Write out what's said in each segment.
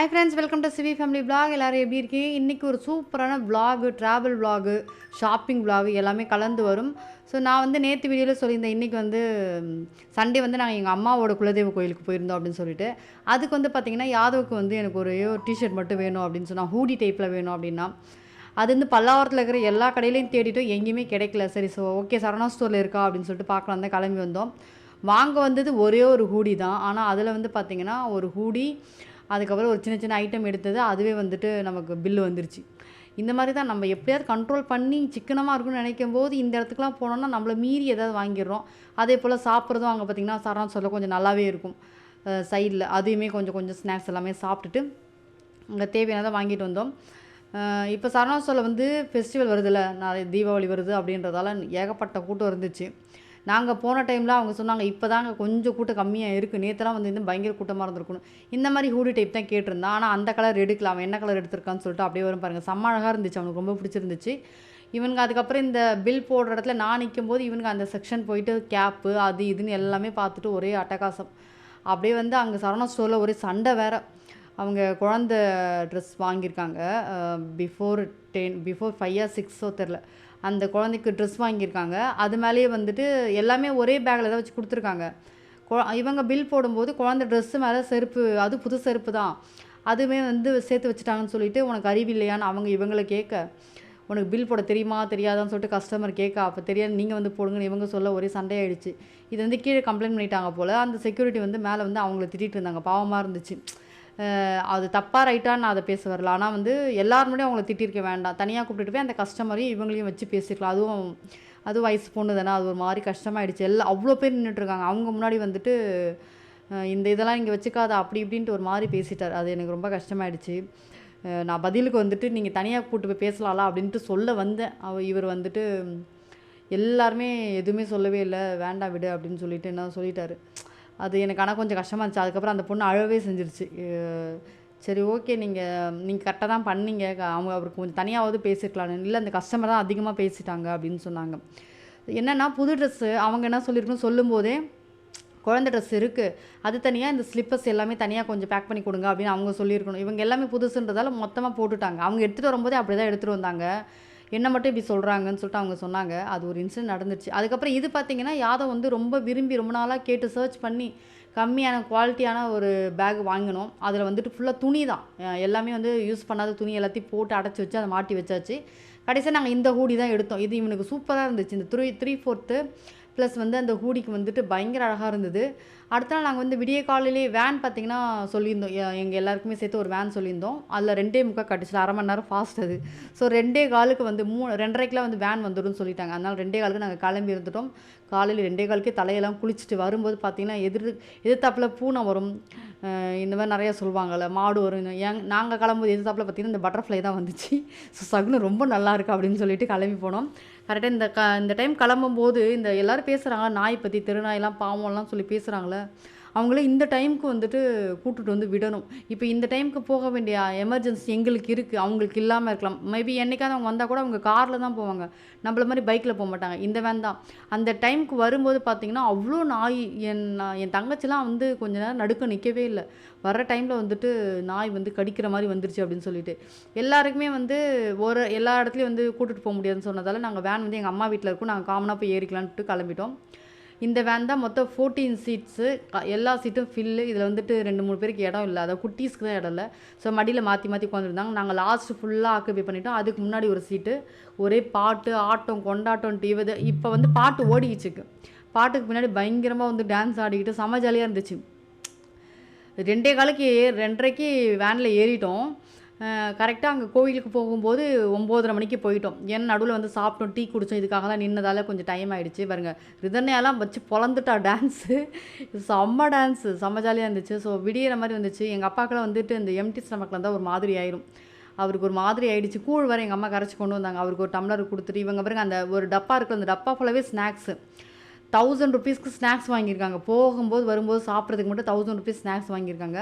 Hi friends welcome to CV family vlog எல்லோரும் எப்படி இருக்கீங்க? இன்றைக்கி ஒரு சூப்பரான vlog travel vlog shopping vlog எல்லாமே கலந்து வரும். ஸோ நான் வந்து நேற்று வீடியோவில் சொல்லியிருந்தேன் இன்றைக்கி வந்து சண்டே வந்து நாங்கள் எங்கள் அம்மாவோட குலதெய்வ கோயிலுக்கு போயிருந்தோம் அப்படின்னு சொல்லிட்டு. அதுக்கு வந்து பார்த்திங்கன்னா யாதவுக்கு வந்து எனக்கு ஒரே ஒரு டிஷர்ட் மட்டும் வேணும் அப்படின்னு சொன்னால் ஹூடி டைப்பில் வேணும் அப்படின்னா அது வந்து பல்லாவரத்தில் இருக்கிற எல்லா கடையிலையும் தேடிட்டோம் எங்கேயுமே கிடைக்கல. சரி ஸோ ஓகே சரணா ஸ்டோரில் இருக்கா அப்படின்னு சொல்லிட்டு பார்க்கலாம் தான் கிளம்பி வந்தோம். வாங்க வந்தது ஒரே ஒரு ஹூடி தான். ஆனால் அதில் வந்து பார்த்திங்கன்னா ஒரு ஹூடி அதுக்கப்புறம் ஒரு சின்ன சின்ன ஐட்டம் எடுத்தது அதுவே வந்துட்டு நமக்கு பில்லு வந்துருச்சு. இந்த மாதிரி தான் நம்ம எப்படியாவது கண்ட்ரோல் பண்ணி சிக்கனமாக இருக்கும்னு நினைக்கும் போது இந்த இடத்துக்குலாம் போனோம்னா நம்மளை மீறி ஏதாவது வாங்கிடுறோம். அதே போல் சாப்பிட்றதும் அங்கே பார்த்திங்கன்னா சரணம் சொல்ல கொஞ்சம் நல்லாவே இருக்கும். சைடில் அதையுமே கொஞ்சம் கொஞ்சம் ஸ்நாக்ஸ் எல்லாமே சாப்பிட்டுட்டு அங்கே தேவையானதை வாங்கிட்டு வந்தோம். இப்போ சரணாஸ்டோவில் வந்து ஃபெஸ்டிவல் வருதுல்ல நிறைய தீபாவளி வருது அப்படின்றதால ஏகப்பட்ட கூட்டம் இருந்துச்சு. நாங்கள் போன டைமில் அவங்க சொன்னாங்க இப்போ தாங்க கொஞ்சம் கூட்டம் கம்மியாக இருக்குது நேற்றுலாம் வந்து இன்னும் பயங்கர கூட்டமாக இருந்திருக்கணும் இந்த மாதிரி ஹூடி டைப் தான் கேட்டிருந்தான். ஆனால் அந்த கலர் எடுக்கலாம் அவன் என்ன கலர் எடுத்திருக்கான்னு சொல்லிட்டு அப்படியே வரும் பாருங்கள் செம்ம அழகாக இருந்துச்சு. அவனுக்கு ரொம்ப பிடிச்சிருந்துச்சு. இவனுங்க அதுக்கப்புறம் இந்த பில் போடுற இடத்துல நான் நிற்கும் போது இவனுங்க அந்த செக்ஷன் போயிட்டு கேப்பு அது இதுன்னு எல்லாமே பார்த்துட்டு ஒரே அட்டகாசம். அப்படியே வந்து அங்கே சரணா ஸ்டோரில் ஒரே சண்டை வேறு. அவங்க குழந்த ட்ரெஸ் வாங்கியிருக்காங்க. Before ten before five or சிக்ஸோ தெரில அந்த குழந்தைக்கு ட்ரெஸ் வாங்கியிருக்காங்க. அது மேலேயே வந்துட்டு எல்லாமே ஒரே பேக்கில் தான் வச்சு கொடுத்துருக்காங்க. இவங்க பில் போடும்போது குழந்த ட்ரெஸ்ஸு மேலே செருப்பு அது புது செருப்பு தான். அதுவுமே வந்து சேர்த்து வச்சுட்டாங்கன்னு சொல்லிட்டு உனக்கு அறிவு இல்லையான்னு அவங்க இவங்களை கேட்க உனக்கு பில் போட தெரியுமா தெரியாதான்னு சொல்லிட்டு கஸ்டமர் கேட்க அப்போ தெரியாது நீங்கள் வந்து போடுங்கன்னு இவங்க சொல்ல ஒரே சண்டையாயிடுச்சு. இது வந்து கீழே கம்ப்ளைண்ட் பண்ணிட்டாங்க போல் அந்த செக்யூரிட்டி வந்து மேலே வந்து அவங்கள திட்டிகிட்டு இருந்தாங்க. பாவமாக இருந்துச்சு. அது தப்பாக ரைட்டான்னு நான் அதை பேச வரல. ஆனால் வந்து எல்லாருமே அவங்கள திட்டிருக்க வேண்டாம். தனியாக கூப்பிட்டுட்டு போய் அந்த கஸ்டமரையும் இவங்களையும் வச்சு பேசிக்கலாம் அதுவும் அதுவும் வயசு பொண்ணு தானே அது ஒரு மாதிரி கஷ்டமாயிடுச்சு. எல்லாம் அவ்வளோ பேர் நின்றுட்டுருக்காங்க அவங்க முன்னாடி வந்துட்டு இந்த இதெல்லாம் இங்கே வச்சுக்காத அப்படி இப்படின்ட்டு ஒரு மாதிரி பேசிட்டார். அது எனக்கு ரொம்ப கஷ்டமாயிடுச்சு. நான் பதிலுக்கு வந்துட்டு நீங்கள் தனியாக கூப்பிட்டு போய் பேசலாம்ல அப்படின்ட்டு சொல்ல வந்தேன். அவ இவர் வந்துட்டு எல்லாருமே எதுவுமே சொல்லவே இல்லை. வேண்டாம் விடு அப்படின்னு சொல்லிட்டு என்ன சொல்லிட்டாரு. அது எனக்கு ஆனால் கொஞ்சம் கஷ்டமாக இருந்துச்சு. அதுக்கப்புறம் அந்த பொண்ணு அழவே செஞ்சிருச்சு. சரி ஓகே நீங்கள் நீங்கள் கரெக்டாக தான் பண்ணீங்க. அவங்க அவருக்கு கொஞ்சம் தனியாவது பேசிருக்கலாம்னு. இல்லை அந்த கஸ்டமர் தான் அதிகமாக பேசிட்டாங்க அப்படின்னு சொன்னாங்க. என்னென்னா புது ட்ரெஸ்ஸு அவங்க என்ன சொல்லியிருக்குன்னு சொல்லும்போதே குழந்த ட்ரெஸ் இருக்குது அது தனியாக இந்த ஸ்லிப்பர்ஸ் எல்லாமே தனியாக கொஞ்சம் பேக் பண்ணி கொடுங்க அப்படின்னு அவங்க சொல்லியிருக்கணும். இவங்க எல்லாமே புதுசுன்றதால மொத்தமாக போட்டுட்டாங்க. அவங்க எடுத்துகிட்டு வரும்போதே அப்படி தான் எடுத்துகிட்டு வந்தாங்க. என்ன மட்டும் இப்படி சொல்கிறாங்கன்னு சொல்லிட்டு அவங்க சொன்னாங்க. அது ஒரு இன்சிடென்ட் நடந்துச்சு அதுக்கப்புறம் இது பார்த்திங்கன்னா யாதவ் வந்து ரொம்ப விரும்பி ரொம்ப நாளாக கேட்டு சர்ச் பண்ணி கம்மியான குவாலிட்டியான ஒரு பேக் வாங்கினோம். அதில் வந்துட்டு ஃபுல்லாக துணி தான். எல்லாமே வந்து யூஸ் பண்ணாத துணி எல்லாத்தையும் போட்டு அடைச்சி வச்சு அதை மாட்டி வச்சாச்சு. கடைசியாக நாங்கள் இந்த ஹூடி தான் எடுத்தோம். இது இவனுக்கு சூப்பராக இருந்துச்சு. இந்த த்ரீ த்ரீ ஃபோர்த்து ப்ளஸ் வந்து அந்த ஹூடிக்கு வந்துட்டு பயங்கர அழகாக இருந்தது. அடுத்த நாள் நாங்கள் வந்து விடிய காலையிலே வேன் பார்த்திங்கன்னா சொல்லியிருந்தோம். எங்கள் எல்லாருக்குமே சேர்த்து ஒரு வேன் சொல்லியிருந்தோம். அதில் ரெண்டே முக்கால் கட்டிச்சு. அரை மணி நேரம் ஃபாஸ்ட் அது. ஸோ ரெண்டே காலுக்கு வந்து மூணு ரெண்டரைக்கெலாம் வந்து வேன் வந்துடும் சொல்லிட்டாங்க. அதனால் ரெண்டே காலுக்கு நாங்கள் கிளம்பி இருந்துட்டோம். காலையில் ரெண்டே காலுக்கே தலையெல்லாம் குளிச்சுட்டு வரும்போது பார்த்திங்கன்னா எதிர் எதிர்த்தாப்பில் பூனை வரும். இந்த மாதிரி நிறையா சொல்லுவாங்கள்ல மாடு வரும். எங் நாங்கள் கிளம்பும்போது எதிர்த்தாப்பில் பார்த்திங்கன்னா இந்த பட்டர்ஃப்ளை தான் வந்துச்சு. ஸோ சகுனம் ரொம்ப நல்லா இருக்குது அப்படின்னு சொல்லிட்டு கிளம்பி போனோம். கரெக்டாக இந்த க இந்த டைம் கிளம்பும்போது இந்த எல்லோரும் பேசுகிறாங்க நாய் பற்றி திருநாயெல்லாம் பாவம்லாம் சொல்லி பேசுகிறாங்களே அவங்களே இந்த டைமுக்கு வந்துட்டு கூட்டுட்டு வந்து விடணும். இப்போ இந்த டைமுக்கு போக வேண்டிய எமர்ஜென்சி எங்களுக்கு இருக்குது அவங்களுக்கு இல்லாமல் இருக்கலாம். மேபி என்றைக்காவது அவங்க வந்தால் கூட அவங்க காரில் தான் போவாங்க. நம்மள மாதிரி பைக்கில் போக மாட்டாங்க இந்த வேன் தான். அந்த டைமுக்கு வரும்போது பார்த்திங்கன்னா அவ்வளோ நாய் என் என் தங்கச்சிலாம் வந்து கொஞ்ச நேரம் நடுக்க நிற்கவே இல்லை. வர டைமில் வந்துட்டு நாய் வந்து கடிக்கிற மாதிரி வந்துருச்சு அப்படின்னு சொல்லிட்டு. எல்லாருக்குமே வந்து ஒரு எல்லா இடத்துலையும் வந்து கூட்டிகிட்டு போக முடியாதுன்னு சொன்னதால் நாங்கள் வேன் வந்து எங்கள் அம்மா வீட்டில் இருக்கும். நாங்கள் காமனாக போய் ஏறிக்கலான்ட்டு கிளம்பிட்டோம். இந்த வேன் தான் மொத்தம் ஃபோர்டீன் சீட்ஸு எல்லா சீட்டும் ஃபில்லு இதில் வந்துட்டு ரெண்டு மூணு பேருக்கு இடம் இல்லை. அதாவது குட்டீஸ்க்கு தான் இடம் இல்லை. ஸோ மடியில் மாற்றி மாற்றி உட்காந்துருந்தாங்க நாங்கள் லாஸ்ட்டு ஃபுல்லாக ஆக்குபை பண்ணிட்டோம். அதுக்கு முன்னாடி ஒரு சீட்டு ஒரே பாட்டு ஆட்டம் கொண்டாட்டம் டிவது. இப்போ வந்து பாட்டு ஓடிக்கிச்சுக்கு பாட்டுக்கு பின்னாடி பயங்கரமாக வந்து டான்ஸ் ஆடிக்கிட்டு செம ஜாலியாக இருந்துச்சு. ரெண்டே காலுக்கு ரெண்டரைக்கு வேனில் ஏறிட்டோம். கரெக்டாக அங்கே கோவிலுக்கு போகும்போது ஒம்போதரை மணிக்கு போயிட்டோம். ஏன்னா நடுவில் வந்து சாப்பிட்டோம் டீ குடித்தோம் இதுக்காக தான் நின்னதால் கொஞ்சம் டைம் ஆகிடுச்சு பாருங்க. ரிதனையெல்லாம் வச்சு பொழந்துட்டா டான்ஸு செம்ம டான்ஸு செம்ம ஜாலியாக இருந்துச்சு. ஸோ விடியிற மாதிரி வந்துச்சு. எங்கள் அப்பாக்கெல்லாம் வந்துட்டு இந்த எம்டி ஸ்டமக்கில் இருந்தால் ஒரு மாதிரி ஆயிரும். அவருக்கு ஒரு மாதிரி ஆயிடுச்சு. கூழ் வர எங்கள் அம்மா கரைச்சி கொண்டு வந்தாங்க. அவருக்கு ஒரு டம்ளர் கொடுத்துட்டு இவங்க பாருங்க அந்த ஒரு டப்பா இருக்குது அந்த டப்பா ஃபுல்லாகவே ஸ்நாக்ஸு தௌசண்ட் ருபீஸ்க்கு ஸ்நாக்ஸ் வாங்கியிருக்காங்க. போகும்போது வரும்போது சாப்பிட்றதுக்கு மட்டும் தௌசண்ட் ருபீஸ் ஸ்நாக்ஸ் வாங்கியிருக்காங்க.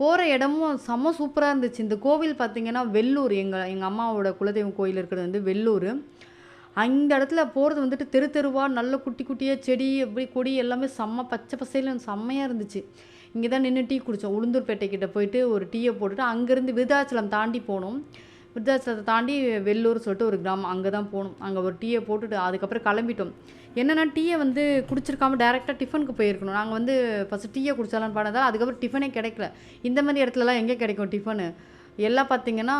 போகிற இடமும் செம்ம சூப்பராக இருந்துச்சு. இந்த கோவில் பார்த்திங்கன்னா வெள்ளூர். எங்கள் எங்கள் அம்மாவோட குலதெய்வம் கோயில் இருக்கிறது வந்து வெள்ளூர். அந்த இடத்துல போகிறது வந்துட்டு தெரு தெருவாக நல்ல குட்டி குட்டியாக செடி அப்படி கொடி எல்லாமே செம்ம பச்சை பசையில் செம்மையாக இருந்துச்சு. இங்கே தான் நின்று டீ குடித்தோம் உளுந்தூர்பேட்டை கிட்ட போயிட்டு ஒரு டீயை போட்டுட்டு அங்கேருந்து விருதாச்சலம் தாண்டி போனோம். விருதாச்சலத்தை தாண்டி வெள்ளூர் சொல்லிட்டு ஒரு கிராமம் அங்கே தான் போகணும். அங்கே ஒரு டீயை போட்டுட்டு அதுக்கப்புறம் கிளம்பிட்டோம். என்னென்னா டீயை வந்து குடிச்சிருக்காம டேரெக்டாக டிஃபனுக்கு போயிருக்கணும். நாங்கள் வந்து ஃபஸ்ட்டு டீயை குடிச்சாலான்னு பாடதா அதுக்கப்புறம் டிஃபனே கிடைக்கல. இந்த மாதிரி இடத்துலலாம் எங்கே கிடைக்கும் டிஃபனு எல்லாம் பார்த்தீங்கன்னா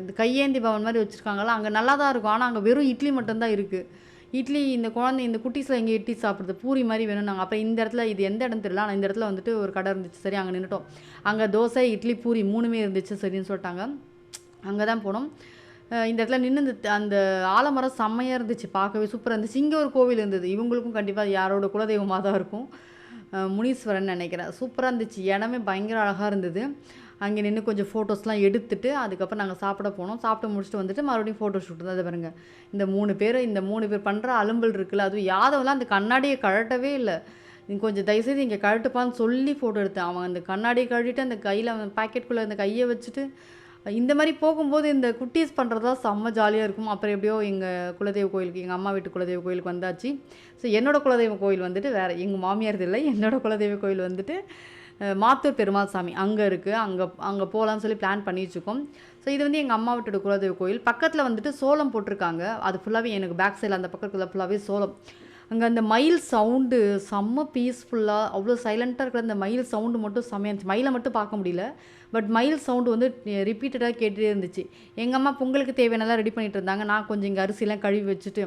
இந்த கையேந்தி பவன் மாதிரி வச்சுருக்காங்களா அங்கே நல்லா தான் இருக்கும். ஆனால் அங்கே வெறும் இட்லி மட்டும்தான் இருக்குது இட்லி இந்த குழந்தை இந்த குட்டீஸில் எங்கே இட்லி சாப்பிட்றது பூரி மாதிரி வேணும் நாங்கள் அப்போ இந்த இடத்துல இது எந்த இடம் தெரியல. ஆனால் இந்த இடத்துல வந்துட்டு ஒரு கடை இருந்துச்சு. சரி அங்கே நின்றுட்டோம் அங்கே தோசை இட்லி பூரி மூணுமே இருந்துச்சு சரின்னு சொல்லிட்டாங்க. அங்கே தான் போனோம் இந்த இடத்துல நின்று இந்த அந்த ஆலமரம் செம்மையாக இருந்துச்சு பார்க்கவே சூப்பராக இருந்துச்சு. இங்கே ஒரு கோவில் இருந்தது. இவங்களுக்கும் கண்டிப்பாக யாரோட குலதெய்வமாக தான் இருக்கும். முனீஸ்வரன் நினைக்கிறேன். சூப்பராக இருந்துச்சு. இடமே பயங்கர அழகாக இருந்தது. அங்கே நின்று கொஞ்சம் ஃபோட்டோஸ்லாம் எடுத்துட்டு அதுக்கப்புறம் நாங்கள் சாப்பிட போனோம். சாப்பிட்டு முடிச்சுட்டு வந்துட்டு மறுபடியும் ஃபோட்டோ ஷூட் தான். பாருங்க. இந்த மூணு பேர் இந்த மூணு பேர் பண்ணுற அலும்பல் இருக்குல்ல அதுவும் யாதவெல்லாம் அந்த கண்ணாடியை கழட்டவே இல்லை. நீ கொஞ்சம் தயவுசெய்து இங்கே கழட்டுப்பான்னு சொல்லி ஃபோட்டோ எடுத்தேன். அவன் அந்த கண்ணாடியை கழட்டிட்டு அந்த கையில் அவன் பாக்கெட்டுக்குள்ளே அந்த கையை வச்சுட்டு இந்த மாதிரி போகும்போது இந்த குட்டீஸ் பண்ணுறது தான் செம்ம ஜாலியாக இருக்கும். அப்புறம் எப்படியோ எங்கள் குலதெய்வ கோயிலுக்கு எங்கள் அம்மா வீட்டு குலதெய்வ கோயிலுக்கு வந்தாச்சு. ஸோ என்னோட குலதெய்வ கோயில் வந்துட்டு வேறு எங்கள் மாமியார் இல்லை. என்னோட குலதெய்வ கோயில் வந்துட்டு மாத்தூர் பெருமாள் சாமி. அங்கே இருக்குது அங்கே அங்கே போகலான்னு சொல்லி பிளான் பண்ணிச்சுக்கோம் ஸோ இது வந்து எங்கள் அம்மா வீட்டோட குலதெய்வ கோயில். பக்கத்தில் வந்துட்டு சோளம் போட்டிருக்காங்க. அது ஃபுல்லாகவே எனக்கு பேக் சைடில் அந்த பக்கத்தில் ஃபுல்லாகவே சோளம். அங்கே அந்த மயில் சவுண்டு செம்ம பீஸ்ஃபுல்லாக அவ்வளோ சைலண்ட்டாக இருக்கிற அந்த மயில் சவுண்டு மட்டும் செம்மையாக இருந்துச்சு. மயிலை மட்டும் பார்க்க முடியல. பட் மயில் சவுண்டு வந்து ரிப்பீட்டடாக கேட்டுகிட்டே இருந்துச்சு. எங்கள் அம்மா பொங்கலுக்கு தேவையானலாம் ரெடி பண்ணிட்டு இருந்தாங்க. நான் கொஞ்சம் இங்கே அரிசிலாம் கழுவி வச்சுட்டு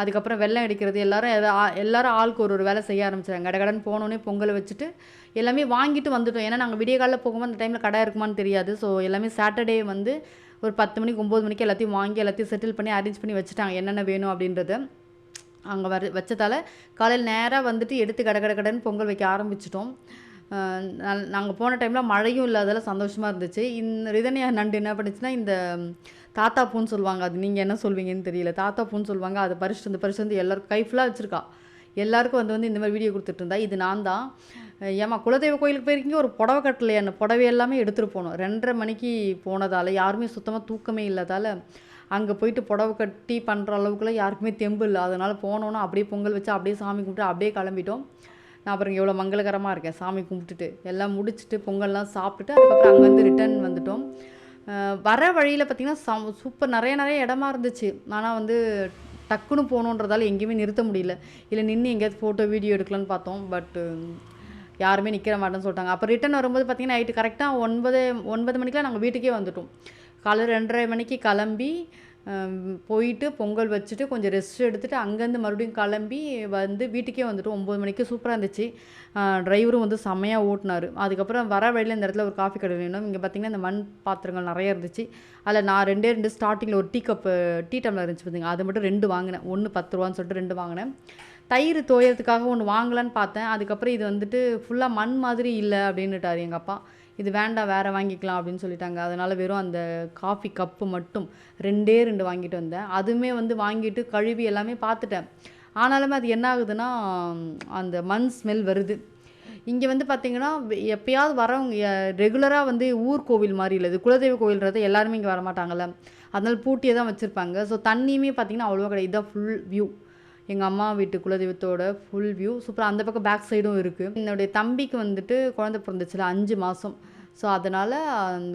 அதுக்கப்புறம் வெள்ளம் எடுக்கிறது எல்லாரும் எல்லாரும் ஆளுக்கு ஒரு ஒரு வேலை செய்ய ஆரம்பிச்சாங்க. கடகடன் போனோடனே பொங்கலை வச்சுட்டு எல்லாமே வாங்கிட்டு வந்துட்டோம். ஏன்னா நாங்கள் விடிய காலையில் போகும்போது அந்த டைமில் கடை இருக்குமான்னு தெரியாது. ஸோ எல்லாமே சாட்டர்டே வந்து ஒரு பத்து மணிக்கு ஒம்பது மணிக்கு எல்லாத்தையும் வாங்கி எல்லாத்தையும் செட்டில் பண்ணி அரேஞ்ச் பண்ணி வச்சுட்டாங்க. என்னென்ன வேணும் அப்படின்றத. அங்கே வர வச்சதால காலையில் நேராக வந்துட்டு எடுத்து கட கட கடன்னு பொங்கல் வைக்க ஆரம்பிச்சிட்டோம். நாங்கள் போன டைமில் மழையும் இல்லாதால சந்தோஷமாக இருந்துச்சு. இந்த ரிதனியா நண்டு என்ன பண்ணுச்சுன்னா இந்த தாத்தா பூன்னு சொல்லுவாங்க அது நீங்கள் என்ன சொல்வீங்கன்னு தெரியல. தாத்தா பூன்னு சொல்லுவாங்க அதை பறிச்சுட்டு வந்து பறிச்சுட்டு வந்து எல்லாருக்கும் கை ஃபுல்லாக வச்சுருக்கா. எல்லாருக்கும் வந்து வந்து இந்த மாதிரி வீடியோ கொடுத்துட்டு இருந்தா. இது நான் தான். ஏமா குலதெய்வ கோயிலுக்கு போயிருக்கீங்க ஒரு புடவை கட்டலையான அந்த புடவை எல்லாமே எடுத்துகிட்டு போனோம். ரெண்டரை மணிக்கு போனதால் யாருமே சுத்தமாக தூக்கமே இல்லாதால் அங்கே போயிட்டு புடவை கட்டி பண்ணுற அளவுக்குலாம் யாருக்குமே தெம்பு இல்லை. அதனால் போனோன்னா அப்படியே பொங்கல் வச்சு அப்படியே சாமி கும்பிட்டு அப்படியே கிளம்பிட்டோம். நான் அப்புறம் எவ்வளோ மங்களகரமாக இருக்கேன். சாமி கும்பிட்டுட்டு எல்லாம் முடிச்சுட்டு பொங்கல்லாம் சாப்பிட்டுட்டு அதுக்கப்புறம் அங்கேருந்து ரிட்டர்ன் வந்துட்டோம். வர வழியில் பார்த்திங்கன்னா சம் சூப்பர் நிறைய நிறைய இடமா இருந்துச்சு. ஆனால் வந்து டக்குன்னு போகணுன்றதால எங்கேயுமே நிறுத்த முடியல. இல்லை நின்று எங்கேயாவது ஃபோட்டோ வீடியோ எடுக்கலான்னு பார்த்தோம். பட்டு யாருமே நிற்கிற மாட்டேன்னு சொல்லிட்டாங்க. அப்போ ரிட்டர்ன் வரும்போது பார்த்திங்கன்னா நைட்டு கரெக்டாக ஒன்பது ஒன்பது மணிக்கெலாம் நாங்கள் வீட்டுக்கே வந்துட்டோம். காலையில் ரெண்டரை மணிக்கு கிளம்பி போயிட்டு பொங்கல் வச்சுட்டு கொஞ்சம் ரெஸ்ட் எடுத்துகிட்டு அங்கேருந்து மறுபடியும் கிளம்பி வந்து வீட்டுக்கே வந்துட்டு ஒம்பது மணிக்கு சூப்பராக இருந்துச்சு. டிரைவரும் வந்து செம்மையாக ஓட்டினார். அதுக்கப்புறம் வர வழியில் இந்த இடத்துல ஒரு காஃபி கடை வேணும். இங்கே பார்த்தீங்கன்னா இந்த மண் பாத்திரங்கள் நிறைய இருந்துச்சு. அதில் நான் ரெண்டே ரெண்டு ஸ்டார்டிங்கில் ஒரு டீ கப்பு டீ டம்ளர் இருந்துச்சு பார்த்தீங்க அது மட்டும் ரெண்டு வாங்கினேன். ஒன்று பத்து ரூபான்னு சொல்லிட்டு ரெண்டு வாங்கினேன். தயிர் தோயறதுக்காக ஒன்று வாங்கலான்னு பார்த்தேன். அதுக்கப்புறம் இது வந்துட்டு ஃபுல்லாக மண் மாதிரி இல்லை அப்படின்னுட்டார் எங்கள் அப்பா. இது வேண்டாம் வேறு வாங்கிக்கலாம் அப்படின்னு சொல்லிட்டாங்க. அதனால் வெறும் அந்த காஃபி கப்பு மட்டும் ரெண்டே ரெண்டு வாங்கிட்டு வந்தேன். அதுவுமே வந்து வாங்கிட்டு கழுவி எல்லாமே பார்த்துட்டேன். ஆனாலுமே அது என்ன ஆகுதுன்னா அந்த மண் ஸ்மெல் வருது. இங்கே வந்து பார்த்தீங்கன்னா எப்பயாவது வரவங்க ரெகுலராக வந்து ஊர் கோவில் மாதிரி இல்லை. இது குலதெய்வ கோவில்ன்றது எல்லாருமே இங்கே வரமாட்டாங்கல்ல. அதனால் பூட்டியே தான் வச்சுருப்பாங்க. ஸோ தண்ணியுமே பார்த்தீங்கன்னா அவ்வளோவா கிடையாது. இதான் ஃபுல் வியூ எங்கள் அம்மா வீட்டு குலதெய்வத்தோட ஃபுல் வியூ சூப்பராக அந்த பக்கம் பேக் சைடும் இருக்குது என்னுடைய தம்பிக்கு வந்துட்டு குழந்தை பிறந்துச்சுல அஞ்சு மாதம் ஸோ அதனால்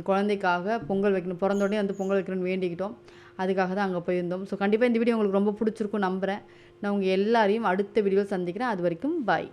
குழந்தைக்காக பொங்கல் வைக்கணும். பிறந்தோடனே வந்து பொங்கல் வைக்கணும்னு வேண்டிக்கிட்டோம். அதுக்காக தான் அங்கே போயிருந்தோம். ஸோ கண்டிப்பாக இந்த வீடியோ உங்களுக்கு ரொம்ப பிடிச்சிருக்கும் நம்புகிறேன் நான் உங்கள் எல்லாரையும் அடுத்த வீடியோவில் சந்திக்கிறேன். அது வரைக்கும் பாய்